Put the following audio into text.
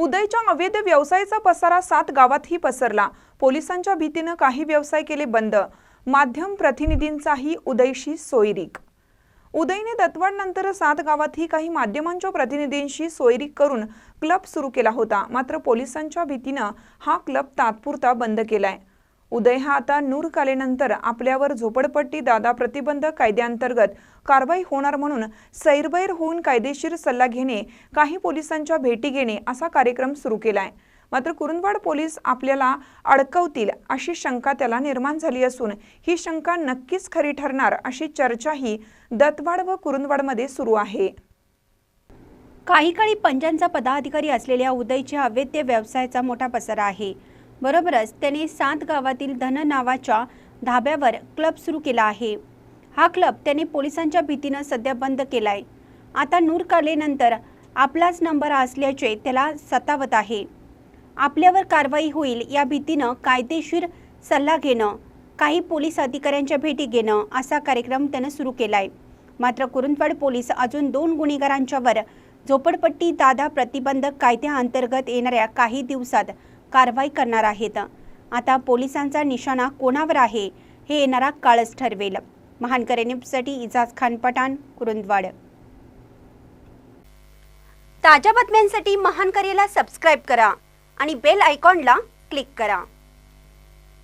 उदयच्या अवैध व्यवसायाचा पसारा सात गावातही पसरला. पोलिसांच्या भीतीनं काही व्यवसाय केले बंद. माध्यम प्रतिनिधींचाही उदयशी सोयरीक. उदयने दत्तवाडनंतर सात गावातही काही माध्यमांच्या प्रतिनिधींशी सोयरीक करून क्लब सुरू केला होता. मात्र पोलिसांच्या भीतीनं हा क्लब तात्पुरता बंद केलाय. उदय हा आता नूर कालेनंतर आपल्यावर झोपडपट्टी दादा प्रतिबंध कायद्याअंतर्गत कारवाई होणार म्हणून सैरबैर होऊन कायदेशीर सल्ला घेणे काही पोलिसांच्या भेटी घेणे असा कार्यक्रम सुरू केला आहे मात्र कुरुंदवाड पोलीस आपल्याला अडकवतील अशी शंका त्याला निर्माण झाली असून ही शंका नक्कीच खरी ठरणार अशी चर्चाही दत्तवाड व कुरुंदवाडमध्ये सुरू आहे. काही काळी पंजांचा पदाधिकारी असलेल्या उदयच्या अवैध व्यवसायाचा मोठा पसारा आहे. बरोबरच त्याने सात गावातील धन नावाच्या धाब्यावर क्लब सुरू केला आहे. हा क्लब त्याने पोलिसांच्या भीतीनं सध्या बंद केला आहे आता नूर कालेनंतर आपलाच नंबर असल्याचे त्याला सतावत आहे. आपल्यावर कारवाई होईल या भीतीनं कायदेशीर सल्ला घेणं काही पोलीस अधिकाऱ्यांच्या भेटी घेणं असा कार्यक्रम त्यानं सुरू केलाय. मात्र कुरुंदवाड पोलीस अजून दोन गुन्हेगारांच्यावर झोपडपट्टी दादा प्रतिबंधक कायद्याअंतर्गत येणाऱ्या काही दिवसात कारवाई करणार आहेत. आता पोलिसांचा निशाणा कोणावर आहे हे येणारा काळच ठरवेल. महानकरे न्यूजसाठी इजाज खान पठाण कुरुंदवाड. ताज्या बातम्यांसाठी महानकरेला सबस्क्राईब करा आणि बेल आयकॉनला क्लिक करा.